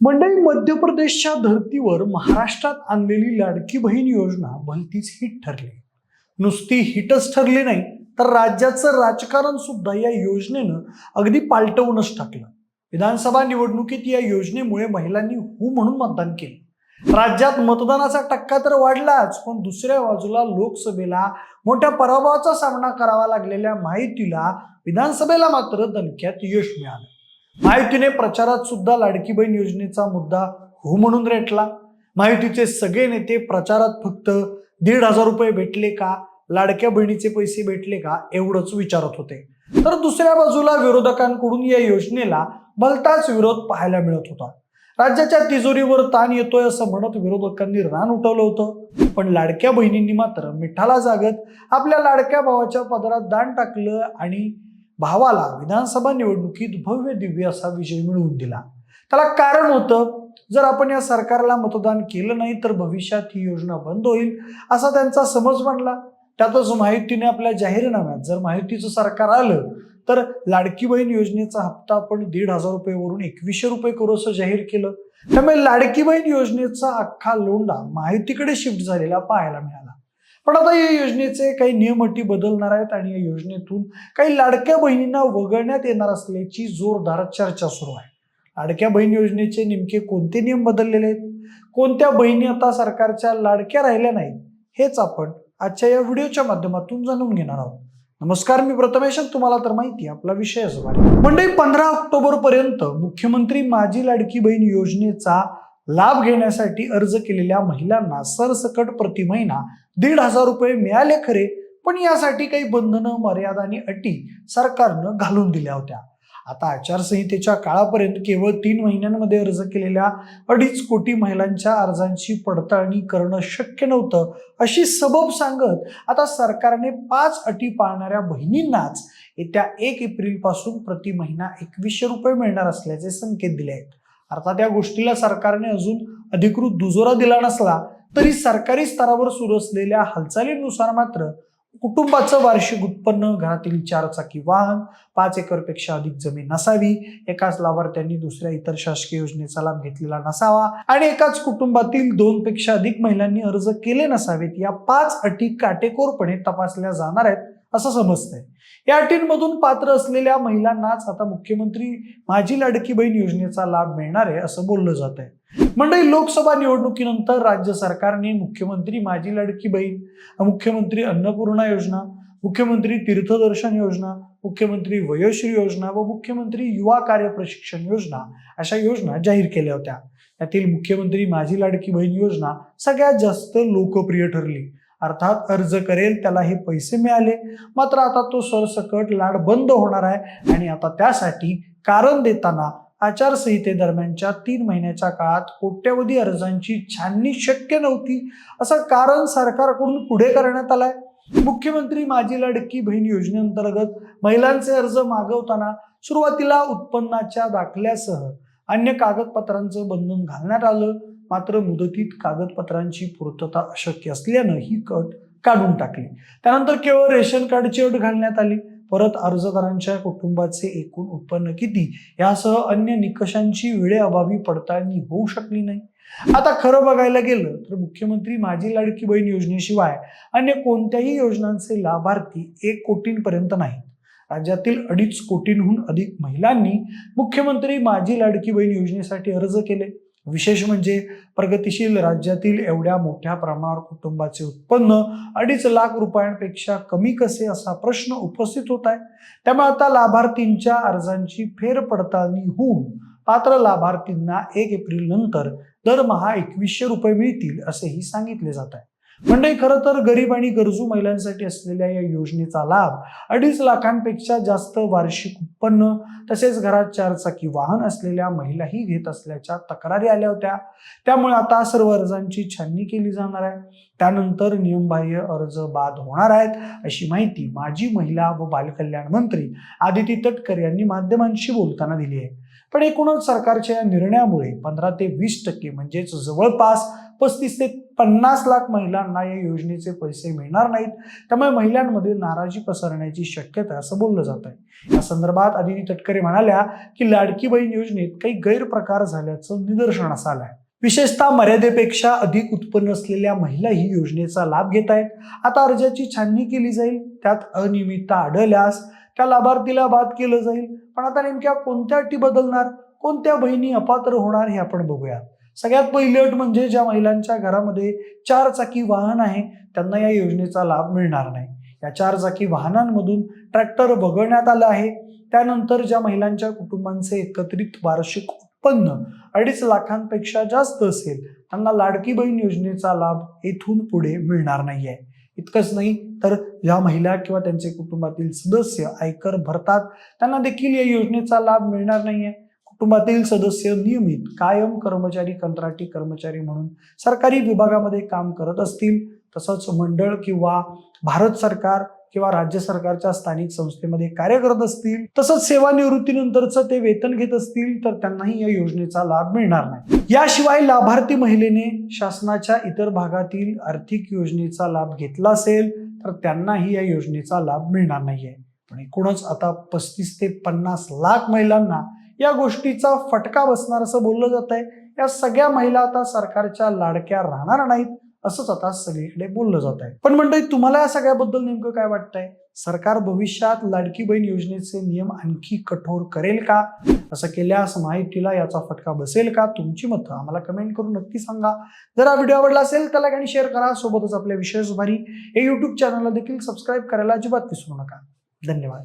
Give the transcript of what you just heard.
मंडळी मध्य प्रदेशच्या धर्तीवर महाराष्ट्रात आणलेली लाडकी बहीण योजना भलतीच हिट ठरली. नुसती हिटच ठरली नाही तर राज्याचं राजकारण सुद्धा या योजनेनं अगदी पालटवूनच टाकलं. विधानसभा निवडणुकीत या योजनेमुळे महिलांनी हू म्हणून मतदान केलं. राज्यात मतदानाचा टक्का तर वाढलाच पण दुसऱ्या बाजूला लोकसभेला मोठ्या पराभवाचा सामना करावा लागलेल्या माहितीला विधानसभेला मात्र दणक्यात यश मिळालं. महायुतीने प्रचारात सुद्धा लाडकी बहीण योजनेचा मुद्दा हो म्हणून रेटला. महायुतीचे सगळे नेते प्रचारात फक्त दीड हजार रुपये भेटले का लाडक्या बहिणीचे पैसे भेटले का एवढंच विचारत होते. तर दुसऱ्या बाजूला विरोधकांकडून या योजनेला भलताच विरोध पाहायला मिळत होता. राज्याच्या तिजोरीवर ताण येतोय असं म्हणत विरोधकांनी रान उठवलं होतं. पण लाडक्या बहिणींनी मात्र मिठाला जागत आपल्या लाडक्या भावाच्या पदरात दान टाकलं आणि भावाला विधानसभा निवडणुकीत भव्य दिव्य असा विजय मिळवून दिला. त्याला कारण होतं जर आपण या सरकारला मतदान केलं नाही तर भविष्यात ही योजना बंद होईल असा त्यांचा समज मांडला. त्यातच माहितीने आपल्या जाहीरनाम्यात जर माहितीचं सरकार आलं तर लाडकी बहीण योजनेचा हप्ता आपण दीड हजार रुपयेवरून एकवीसशे रुपये करू असं जाहीर केलं. त्यामुळे लाडकी बहीण योजनेचा अख्खा लोंडा माहितीकडे शिफ्ट झालेला पाहायला मिळाला. पण आता या योजनेचे काही नियम अटी बदलणार आहेत आणि या योजनेतून काही लाडक्या बहिणींना वगळण्यात येणार असल्याची जोरदार चर्चा सुरू आहे. लाडक्या बहीण योजनेचे नेमके कोणते नियम बदललेले आहेत? कोणत्या बहिणी आता सरकारच्या लाडक्या राहिल्या नाहीत? हेच आपण आजच्या या व्हिडिओच्या माध्यमातून जाणून घेणार आहोत. नमस्कार मी प्रथमेश तुम्हाला तर माहिती आहे, आपला विषय असणार मंडळी पंधरा ऑक्टोबर पर्यंत मुख्यमंत्री माझी लाडकी बहीण योजनेचा लाभ घेण्यासाठी अर्ज केलेल्या महिलांना सरसकट प्रति महिना दीड हजार रुपये मिळाले खरे पण यासाठी काही बंधनं मर्यादा आणि अटी सरकारनं घालून दिल्या होत्या. आता आचारसंहितेच्या काळापर्यंत केवळ तीन महिन्यांमध्ये अर्ज केलेल्या अडीच कोटी महिलांच्या अर्जांची पडताळणी करणं शक्य नव्हतं अशी सबब सांगत आता सरकारने पाच अटी पाळणाऱ्या बहिणींनाच येत्या एक एप्रिलपासून प्रति महिना एकवीसशे रुपये मिळणार असल्याचे संकेत दिले आहेत. अर्थात या गोष्टीला सरकारने अजून अधिकृत दुजोरा दिला नसला तरी सरकारी स्तरावर सुरू असलेल्या हालचालींनुसार मात्र कुटुंबाचं वार्षिक उत्पन्न घरातील चारचाकी वाहन पाच एकरपेक्षा अधिक जमीन नसावी एकाच लाभार्थ्यांनी दुसऱ्या इतर शासकीय योजनेचा लाभ घेतलेला नसावा आणि एकाच कुटुंबातील दोन पेक्षा अधिक महिलांनी अर्ज केले नसावेत या पाच अटी काटेकोरपणे तपासल्या जाणार आहेत. असं समजतंय. या अटींमधून पात्र असलेल्या महिलांनाच आता मुख्यमंत्री माझी लाडकी बहीण योजनेचा लाभ मिळणार आहे असं बोललं जात आहे मंडळी लोकसभा निवडणुकीनंतर राज्य सरकारने मुख्यमंत्री माझी लाडकी बहीण मुख्यमंत्री अन्नपूर्णा योजना मुख्यमंत्री तीर्थदर्शन योजना मुख्यमंत्री वयोश्री योजना व मुख्यमंत्री युवा कार्य प्रशिक्षण योजना अशा योजना जाहीर केल्या होत्या. त्यातील मुख्यमंत्री माझी लाडकी बहीण योजना सगळ्यात जास्त लोकप्रिय ठरली. अर्थात अर्ज करेल त्याला हे पैसे मिळाले. मात्र आता तो सरसकट लाड बंद होणार आहे आणि आता त्यासाठी कारण देताना आचारसंहितेदरम्यानच्या तीन महिन्याच्या काळात कोट्यवधी अर्जांची छाननी शक्य नव्हती. असं कारण सरकारकडून पुढे करण्यात आलंय. मुख्यमंत्री माझी लाडकी बहीण योजनेअंतर्गत महिलांचे अर्ज मागवताना सुरुवातीला उत्पन्नाच्या दाखल्यासह अन्य कागदपत्रांचं बंधन घालण्यात आलं. मात्र मुदतीत कागदपत्रांची पूर्तता अशक्य असल्यानं ही कट काढून टाकली. त्यानंतर केवळ रेशन कार्डची अट घालण्यात आली. परत अर्जदारांच्या कुटुंबाचे एकूण उत्पन्न किती? यासह अन्य निकषांची वेळेअभावी पडताळणी होऊ शकली नाही. आता खरं बघायला गेलं तर मुख्यमंत्री माझी लाडकी बहीण योजनेशिवाय अन्य कोणत्याही योजनांचे लाभार्थी एक कोटींपर्यंत नाहीत. राज्यातील अडीच कोटींहून अधिक महिलांनी मुख्यमंत्री माझी लाडकी बहीण योजनेसाठी अर्ज केले. विशेष म्हणजे प्रगतीशील राज्यातील एवढ्या मोठ्या प्रमाणावर कुटुंबाचे उत्पन्न अडीच लाख रुपयांपेक्षा कमी कसे असा प्रश्न उपस्थित होत आहे. त्यामुळे आता लाभार्थींच्या अर्जांची फेरपडताळणी होऊन पात्र लाभार्थींना एक एप्रिल नंतर दरमहा एकवीसशे रुपये मिळतील असेही सांगितले जात आहे. म्हणजे खरं तर गरीब आणि गरजू महिलांसाठी असलेल्या या योजनेचा लाभ अडीच लाखांपेक्षा जास्त वार्षिक उत्पन्न तसेच घरात चारचाकी वाहन असलेल्या महिलाही घेत असल्याच्या तक्रारी आल्या होत्या. त्यामुळे आता सर्व अर्जांची छाननी केली जाणार आहे. त्यानंतर नियमबाह्य अर्ज बाद होणार आहेत अशी माहिती माजी महिला व बालकल्याण मंत्री आदिती तटकर यांनी माध्यमांशी बोलताना दिली आहे. पण एकूणच सरकारच्या या निर्णयामुळे पंधरा ते वीस टक्के म्हणजेच जवळपास पस्तीस ते पन्नास लाख महिलांना या योजनेचे पैसे मिळणार नाहीत. त्यामुळे महिलांमध्ये नाराजी पसरण्याची शक्यता असं बोललं जात आहे. या संदर्भात आदिती तटकरे म्हणाल्या की लाडकी बहीण योजनेत काही गैरप्रकार झाल्याचं निदर्शनास आलं आहे. विशेषतः मर्यादेपेक्षा अधिक उत्पन्न असलेल्या महिला ही योजनेचा लाभ घेत आहेत. आता अर्जाची छाननी केली जाईल त्यात अनियमितता आढळल्यास त्या लाभार्थीला बाद केलं जाईल. पण आता नेमक्या कोणत्या अटी बदलणार? कोणत्या बहिणी अपात्र होणार हे आपण बघूया सगळ्यात पहिली अट म्हणजे ज्या महिलांच्या घरामध्ये चार चाकी वाहन आहे त्यांना या योजनेचा लाभ मिळणार नाही. या चार चाकी वाहनांमधून ट्रॅक्टर वगळण्यात आलं आहे. त्यानंतर ज्या महिलांच्या कुटुंबांचे एकत्रित वार्षिक उत्पन्न अडीच लाखांपेक्षा जास्त असेल त्यांना लाडकी बहीण योजनेचा लाभ येथून पुढे मिळणार नाहीये. इतकंच नाही तर ज्या महिला किंवा त्यांचे कुटुंबातील सदस्य आयकर भरतात त्यांना देखील या योजनेचा लाभ मिळणार नाहीये. कुटुंबातील सदस्य नियमित कायम कर्मचारी कंत्राटी कर्मचारी म्हणून सरकारी विभागामध्ये काम करत असतील. तसंच मंडळ किंवा भारत सरकार किंवा राज्य सरकारच्या स्थानिक संस्थेमध्ये कार्य करत असतील. तसंच सेवानिवृत्तीनंतरचं ते वेतन घेत असतील तर त्यांनाही या योजनेचा लाभ मिळणार नाही. याशिवाय लाभार्थी महिलेने शासनाच्या इतर भागातील आर्थिक योजनेचा लाभ घेतला असेल तर त्यांनाही या योजनेचा लाभ मिळणार नाहीये. पण एकूणच आता पस्तीस ते पन्नास लाख महिलांना या गोष्टीचा फटका बसणार असं बोललं जात आहे. या सगळ्या महिला आता सरकारच्या लाडक्या राहणार नाहीत असंच आता सगळीकडे बोललं जात आहे. पण मंडळी तुम्हाला या सगळ्याबद्दल नेमकं काय वाटतंय? सरकार भविष्यात लाडकी बहीण योजनेचे नियम आणखी कठोर करेल का? असं केल्यास माहितीला याचा फटका बसेल का? तुमची मतं आम्हाला कमेंट करून नक्की सांगा. जर हा व्हिडिओ आवडला असेल तर लाईक आणि शेअर करा. सोबतच आपल्या विशेष भारी हे युट्यूब चॅनलला देखील सबस्क्राईब करायला अजिबात विसरू नका. धन्यवाद.